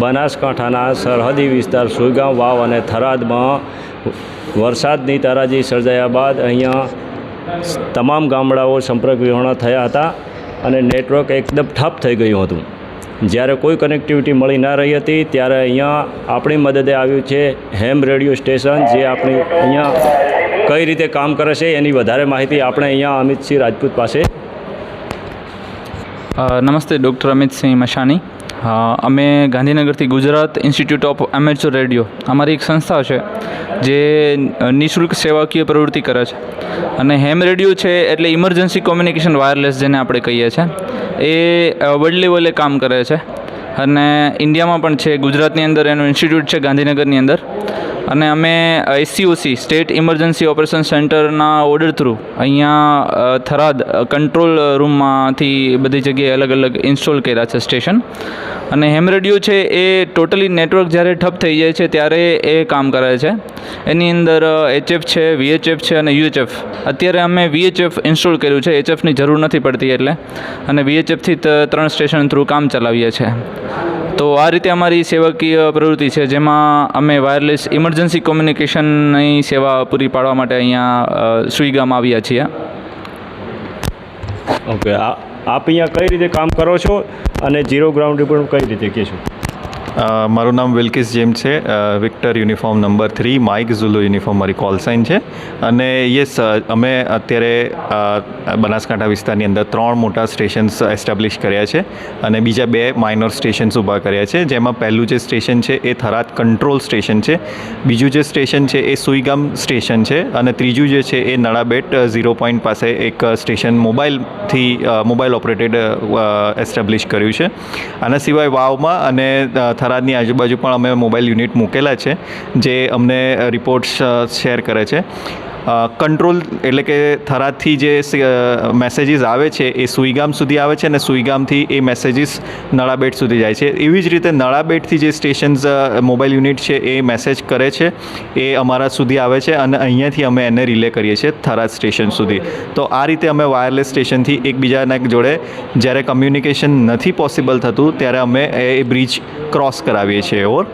બનાસકાંઠાના સરહદી વિસ્તાર સુઈગામ વાવ અને થરાદમાં વરસાદની તારાજી સર્જાયા બાદ અહીંયા તમામ ગામડાઓ સંપર્ક વિહોણા થયા હતા અને નેટવર્ક એકદમ ઠપ થઈ ગયું હતું. જ્યારે કોઈ કનેક્ટિવિટી મળી ના રહી હતી ત્યારે અહીંયા આપણી મદદે આવ્યું છે હેમ રેડિયો સ્ટેશન, જે આપણી અહીંયા કઈ રીતે કામ કરે છે એની વધારે માહિતી આપણે અહીંયા અમિતસિંહ રાજપૂત પાસે નમસ્તે ડૉક્ટર અમિતસિંહ મશાની અમે ગાંધીનગરથી Gujarat institute of amateur radio અમારી એક સંસ્થા છે, જે નિઃશુલ્ક સેવાકીય પ્રવૃત્તિ કરે છે. અને હેમ રેડિયો છે એટલે ઇમરજન્સી કોમ્યુનિકેશન વાયરલેસ જેને આપણે કહીએ છીએ એ વર્લ્ડ લેવલે કામ કરે છે. અને ઇન્ડિયામાં પણ છે, ગુજરાતની અંદર એનું ઇન્સ્ટિટ્યૂટ છે, ગાંધીનગરની અંદર. અને અમે આઈસીઓસી સ્ટેટ ઇમરજન્સી ઓપરેશન સેન્ટરના ઓર્ડર થ્રુ અહીંયા થરાદ કંટ્રોલ રૂમમાંથી બધી જગ્યાએ અલગ અલગ ઇન્સ્ટોલ કર્યા છે સ્ટેશન અને હેમ રેડિયો છે એ ટોટલી નેટવર્ક જ્યારે ઠપ થઈ જાય છે ત્યારે એ કામ કરે છે. એની અંદર એચએફ છે વીએચએફ છે અને યુએચએફ અત્યારે અમે વીએચએફ ઇન્સ્ટોલ કર્યું છે એચએફની જરૂર નથી પડતી એટલે. અને વીએચએફથી ત્રણ સ્ટેશન થ્રુ કામ ચલાવીએ છીએ તો આ રીતે અમારી સેવાકીય પ્રવૃત્તિ છે, જેમાં અમે વાયરલેસ ઇમરજન્સી કોમ્યુનિકેશનની સેવા પૂરી પાડવા માટે અહીંયા સુઈગામ આવ્યા છીએ. ઓકે આપ અહીંયા કઈ રીતે કામ કરો છો? અને ઝીરો ગ્રાઉન્ડ રિપોર્ટ કઈ રીતે કહેશો મારું નામ વિલ્કિસ જેમ છે. Victor Uniform number three, Mike Zulu Uniform મારી કોલ સાઇન છે. અને યસ અમે અત્યારે બનાસકાંઠા વિસ્તારની અંદર ત્રણ મોટા સ્ટેશન્સ એસ્ટાબ્લિશ કર્યા છે અને બીજા બે માઇનોર સ્ટેશન્સ ઊભા કર્યા છે. જેમાં પહેલું જે સ્ટેશન છે એ થરાદ કંટ્રોલ સ્ટેશન છે. બીજું જે સ્ટેશન છે એ સુઈગામ સ્ટેશન છે. અને ત્રીજું જે છે એ નળાબેટ ઝીરો પોઈન્ટ પાસે એક સ્ટેશન મોબાઈલથી મોબાઈલ ઓપરેટેડ એસ્ટાબ્લિશ કર્યું છે. આના સિવાય વાવમાં અને થરાદની આજુબાજુ પણ અમે મોબાઈલ યુનિટ મૂકેલા છે જે અમને રિપોર્ટ્સ શેર કરે છે. કંટ્રોલ એટલે કે થરાદથી જે મેસેજીસ આવે છે એ સુઈગામ સુધી આવે છે અને સુઈગામથી એ મેસેજીસ નળાબેટ સુધી જાય છે. એવી જ રીતે નળાબેટથી જે સ્ટેશન્સ મોબાઈલ યુનિટ છે એ મેસેજ કરે છે, એ અમારા સુધી આવે છે અને અહીંયાથી અમે એને રિલે કરીએ છીએ થરાદ સ્ટેશન સુધી. તો આ રીતે અમે વાયરલેસ સ્ટેશનથી એકબીજાના જોડે જ્યારે કમ્યુનિકેશન નથી પોસિબલ થતું ત્યારે અમે એ બ્રિજ ક્રોસ કરાવીએ છીએ, ઓર.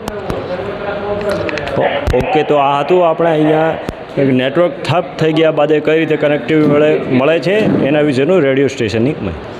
ઓકે તો આ હતું આપણે અહીંયા નેટવર્ક ઠપ થઈ ગયા બાદ કઈ રીતે કનેક્ટિવિટી મળે મળે છે, એના વિશેનું રેડિયો સ્ટેશનની માહિતી.